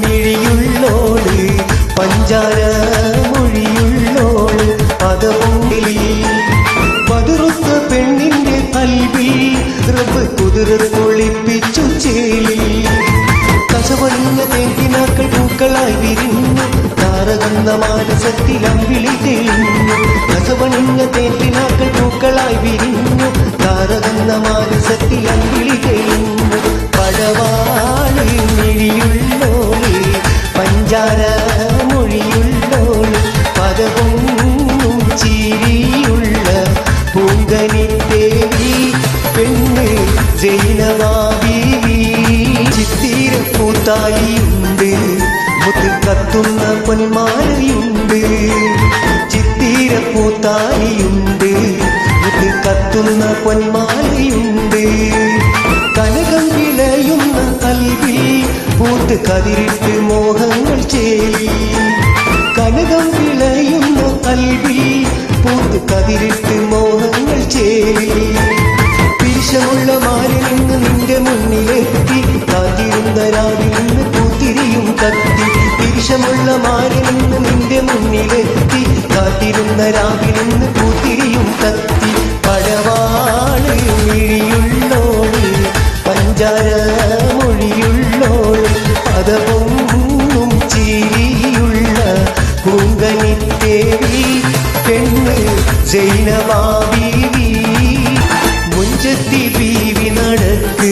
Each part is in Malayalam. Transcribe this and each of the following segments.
മിഴിയുള്ളോൾ പെണ്ണിന്റെ പൂക്കളായി വിരിഞ്ഞു താരകന്ന മാനസത്തിൽ അമ്പിളി തെളിഞ്ഞു. വിരിഞ്ഞു പടവാളി പഞ്ചാര മൊഴിയുള്ളോളി പദവും ചിരിയുള്ള പൂങ്കനി തേവി പെണ്ണ് ജൈനവാബി ചിത്തിര പൂത്തായിയുണ്ട് മുത്ത് കത്തുന്ന പൊന്മാലയുണ്ട്. ചിത്തിര പൂത്തായിയുണ്ട് മുത്ത് കത്തുന്ന പൊന്മാലയുണ്ട്. പൂത്ത് കതിരിട്ട് മോഹങ്ങൾ ചേരി കനകം വിളയുന്ന കൽവിൽ പൂത്ത് കതിരിട്ട് മോഹങ്ങൾ ചേരി പിരിശമുള്ള മാറി നിന്ന് നിന്റെ മുന്നിലെത്തി. കാത്തിരുന്ന രാവിൽ നിന്ന് പൂത്തിരിയും കത്തി. പിരിശമുള്ള മാറി നിന്ന് നിന്റെ മുന്നിലെത്തി. കാത്തിരുന്ന രാവിൽ നിന്ന് പൂത്തിരിയും കത്തി. പഴവാൾ മിഴിയുള്ളോൾ പഞ്ചാര പൂങ്കനിത്തേവി പെണ്ണ് ജൈനമാവീവി. മുഞ്ചത്തി ബീവി നടക്ക്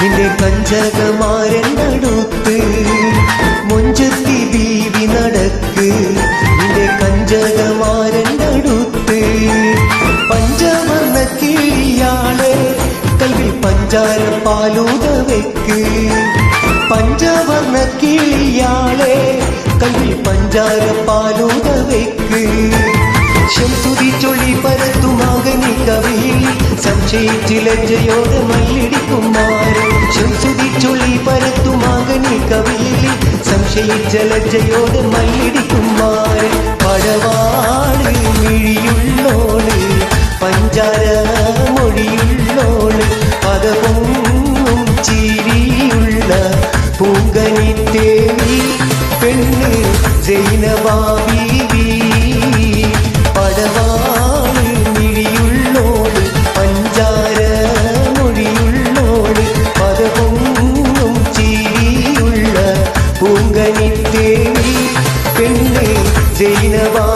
നിന്റെ കഞ്ചകമാരൻ നടുത്ത് മുഞ്ചത്തി ബീവി നടക്ക് നിന്റെ കഞ്ചകമാരൻ നടുത്ത് പഞ്ചവർണ കിളിയാളെ കൽവിൽ പഞ്ചാര പാലൂത വെക്ക്. പഞ്ചവർണ കിളിയാളെ കൽവിൽ പഞ്ചാര പാലൂത വെക്ക്. ശംസുതി ചൊള്ളി പരത്തുമാകനി കവിയിൽ. സംശയിച്ചിലജ്ജയോട് മല്ലിടിക്കുമാരൻ ശംസുതി ചൊള്ളി പരത്തുമാകനി കവിയിൽ. സംശയിച്ച ലജ്ജയോട് മല്ലിടിക്കുമാരൻ പടവാട് മിഴിയുള്ളോൾ. പഞ്ചാര മൊഴിയുള്ളോൾ. പദവും ചിരിയുള്ള പൂങ്കനി തേവി பெண்ணு ஜெயினவா பீவி படவாறு மிழியுள்ளோடு பஞ்சார மொழியுள்ளோடு பதபொங்கும் சீரியுள்ள பூங்கனி தேவி பெண்ணு ஜெயினவா